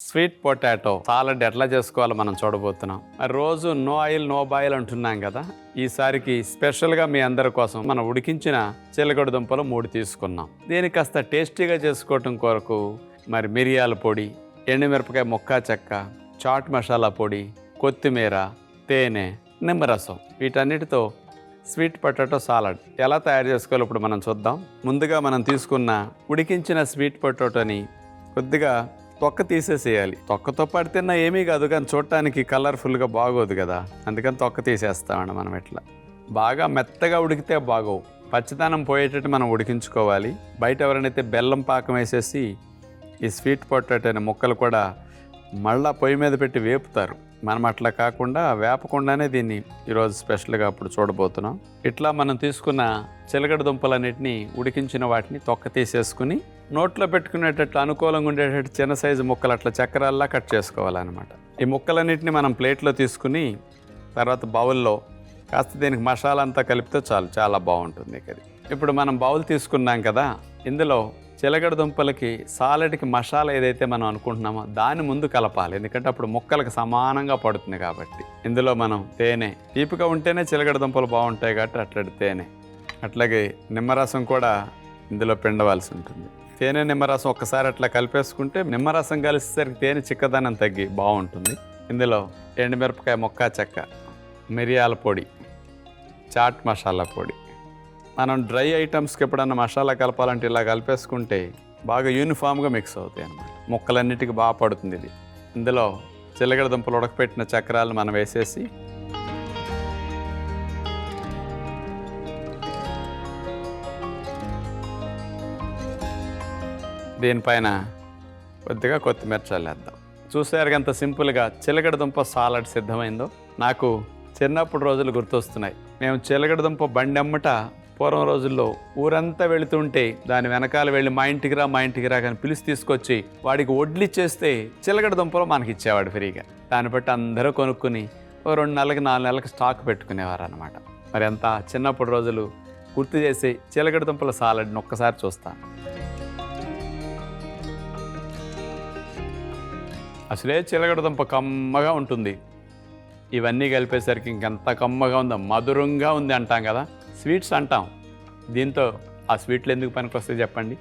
Sweet potato salad ఎట్లా చేసుకోవాలో మనం చూడబోతున్నాం. రోజు నో ఆయిల్ నో బాయిల్ అంటున్నాం కదా. ఈసారికి స్పెషల్గా మీ అందరి కోసం మనం ఉడికించిన చిలకడ దుంపలు మూడు తీసుకున్నాం. దీన్ని కాస్త టేస్టీగా చేసుకోవటం కొరకు మరి మిరియాల పొడి ఎండుమిరపకాయ ముక్కా చెక్క చాట్ మసాలా పొడి కొత్తిమీర తేనె నిమ్మరసం వీటన్నిటితో స్వీట్ పొటాటో సాలడ్ ఎలా తయారు చేసుకోవాలో ఇప్పుడు మనం చూద్దాం. ముందుగా మనం తీసుకున్న ఉడికించిన స్వీట్ పొటాటోని కొద్దిగా తొక్క తీసేసేయాలి. తొక్కతో పాటు తిన్నా ఏమీ కాదు కానీ చూడటానికి కలర్ఫుల్గా బాగోదు కదా. అందుకని తొక్క తీసేస్తామండి మనం ఇట్లా. బాగా మెత్తగా ఉడికితే బాగోవు. పచ్చదనం పోయేటట్టు మనం ఉడికించుకోవాలి. బయట ఎవరైనా బెల్లం పాకం వేసేసి ఈ స్వీట్ పొటాటోని ముక్కలు కూడా మళ్ళా పొయ్యి మీద పెట్టి వేపుతారు. మనం అట్లా కాకుండా వేపకుండానే దీన్ని ఈరోజు స్పెషల్గా అప్పుడు చూడబోతున్నాం. ఇట్లా మనం తీసుకున్న చిలకడ దుంపలన్నిటిని ఉడికించిన వాటిని తొక్క తీసేసుకుని నోట్లో పెట్టుకునేటట్లు అనుకూలంగా ఉండేటట్టు చిన్న సైజు ముక్కలు అట్లా చక్రాల్లా కట్ చేసుకోవాలన్నమాట. ఈ ముక్కలన్నిటిని మనం ప్లేట్లో తీసుకుని తర్వాత బౌల్లో కాస్త దీనికి మసాలా అంతా కలిపితే చాలు చాలా బాగుంటుంది ఇక అది ఇప్పుడు మనం బౌల్ తీసుకున్నాం కదా ఇందులో చిలకడ దుంపలకి సాలెడ్కి మసాలా ఏదైతే మనం అనుకుంటున్నామో దాని ముందు కలపాలి. ఎందుకంటే అప్పుడు ముక్కలకు సమానంగా పడుతుంది కాబట్టి. ఇందులో మనం తేనె తీపిగా ఉంటేనే చిలకడ దుంపలు బాగుంటాయి కాబట్టి అట్లాంటి తేనె. అట్లాగే నిమ్మరసం కూడా ఇందులో పిండవలసి ఉంటుంది. తేనె నిమ్మరసం ఒక్కసారి అట్లా కలిపేసుకుంటే నిమ్మరసం కలిసేసరికి తేనె చిక్కదనం తగ్గి బాగుంటుంది. ఇందులో ఎండుమిరపకాయ మొక్క చెక్క మిరియాల పొడి చాట్ మసాలా పొడి. మనం డ్రై ఐటమ్స్కి ఎప్పుడన్నా మసాలా కలపాలంటే ఇలా కలిపేసుకుంటే బాగా యూనిఫామ్గా మిక్స్ అవుతాయి అన్నమాట. ముక్కలన్నిటికీ బాగా పడుతుంది ఇది. ఇందులో చిల్లగడ దుంపలు ఉడకపెట్టిన చక్రాలు మనం వేసేసి దీనిపైన కొద్దిగా కొత్తిమీర చల్లేద్దాం. చూసారు ఎంత సింపుల్గా చిలకడ దుంప సాలడ్ సిద్ధమైందో. నాకు చిన్నప్పుడు రోజులు గుర్తొస్తున్నాయి. మేము చిలకడ దుంప బండి అమ్మట పూర్వం రోజుల్లో ఊరంతా వెళుతుంటే దాని వెనకాల వెళ్ళి మా ఇంటికి రా మా ఇంటికి రా కానీ పిలిచి తీసుకొచ్చి వాడికి వడ్లు ఇచ్చేస్తే చిలకడ దుంపలు మనకి ఇచ్చేవాడు ఫ్రీగా. దాన్ని బట్టి అందరూ కొనుక్కుని ఓ రెండు నెలలకి నాలుగు నెలలకు స్టాక్ పెట్టుకునేవారు అనమాట మరి ఎంత చిన్నప్పుడు రోజులు గుర్తు చేసి చిలకడ దుంపల సాలడ్ని ఒక్కసారి చూస్తాను అసలే చిలకడదుంప కమ్మగా ఉంటుంది. ఇవన్నీ కలిపేసరికి ఇంకెంత కమ్మగా ఉందో మధురంగా ఉంది అంటాం కదా. స్వీట్స్ అంటాం. దీంతో ఆ స్వీట్లు ఎందుకు పనికొస్తాయి చెప్పండి?